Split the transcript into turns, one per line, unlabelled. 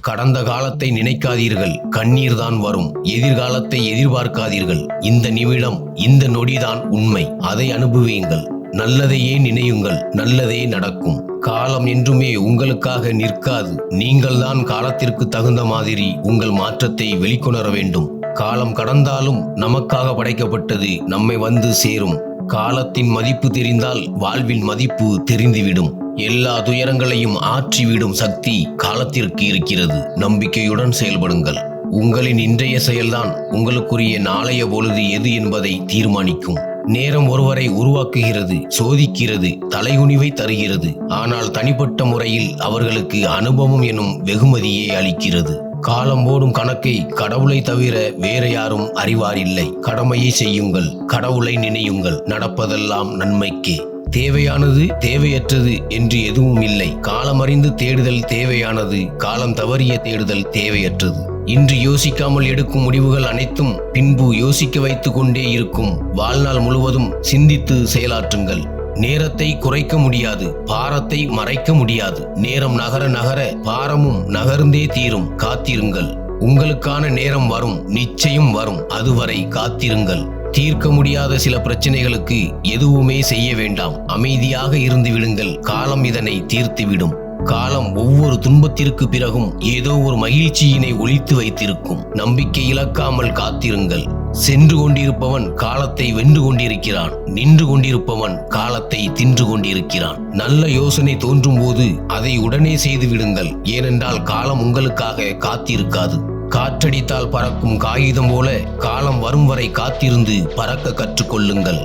கடந்த காலத்தை நினைக்காதீர்கள். கண்ணீர் தான் வரும். எதிர்காலத்தை எதிர்பார்க்காதீர்கள். இந்த நிமிடம் இந்த நொடிதான் உண்மை. அதை அனுபவியுங்கள். நல்லதையே நினையுங்கள். நல்லதே நடக்கும். காலம் என்றுமே உங்களுக்காக நிற்காது. நீங்கள்தான் காலத்திற்கு தகுந்த மாதிரி உங்கள் மாற்றத்தை வெளிக்கொணர வேண்டும். காலம் கடந்தாலும் நமக்காக படைக்கப்பட்டது நம்மை வந்து சேரும். காலத்தின் மதிப்பு தெரிந்தால் வாழ்வின் மதிப்பு தெரிந்துவிடும். எல்லா துயரங்களையும் ஆற்றிவிடும் சக்தி காலத்திற்கு இருக்கிறது. நம்பிக்கையுடன் செயல்படுங்கள். உங்களின் இன்றைய செயல்தான் உங்களுக்குரிய நாளைய பொழுது எது என்பதை தீர்மானிக்கும். நேரம் ஒருவரை உருவாக்குகிறது சோதிக்கிறது தலைகுனிவை தருகிறது. ஆனால் தனிப்பட்ட முறையில் அவர்களுக்கு அனுபவம் எனும் வெகுமதியை அளிக்கிறது. காலம் போடும் கணக்கை கடவுளை தவிர வேற யாரும் அறிவாரில்லை கடமையை செய்யுங்கள் கடவுளை நினையுங்கள். நடப்பதெல்லாம் நன்மைக்கே. தேவையானது தேவையற்றது என்று எதுவும் இல்லை. காலமறிந்து தேடுதல் தேவையானது காலம் தவறிய தேடுதல் தேவையற்றது. இன்று யோசிக்காமல் எடுக்கும் முடிவுகள் அனைத்தும் பின்பு யோசிக்க வைத்து கொண்டே இருக்கும். வாழ்நாள் முழுவதும் சிந்தித்து செயலாற்றுங்கள். நேரத்தை குறைக்க முடியாது பாரத்தை மறைக்க முடியாது. நேரம் நகர நகர பாரமும் நகர்ந்தே தீரும் காத்திருங்கள். உங்களுக்கான நேரம் வரும் நிச்சயம் வரும். அதுவரை காத்திருங்கள். தீர்க்க முடியாத சில பிரச்சனைகளுக்கு எதுவுமே செய்ய வேண்டாம். அமைதியாக இருந்து விடுங்கள். காலம் இதனை தீர்த்துவிடும். காலம் ஒவ்வொரு துன்பத்திற்கு பிறகும் ஏதோ ஒரு மகிழ்ச்சியினை ஒழித்து வைத்திருக்கும். நம்பிக்கை இழக்காமல் காத்திருங்கள். சென்று கொண்டிருப்பவன் காலத்தை வென்று கொண்டிருக்கிறான். நின்று கொண்டிருப்பவன் காலத்தை தின்று கொண்டிருக்கிறான். நல்ல யோசனை தோன்றும் போது அதை உடனே செய்து விடுங்கள். ஏனென்றால் காலம் உங்களுக்காக காத்திருக்காது. காற்றடித்தால் பறக்கும் காகிதம் போல காலம் வரும் வரை காத்திருந்து பறக்க கற்றுக்கொள்ளுங்கள்.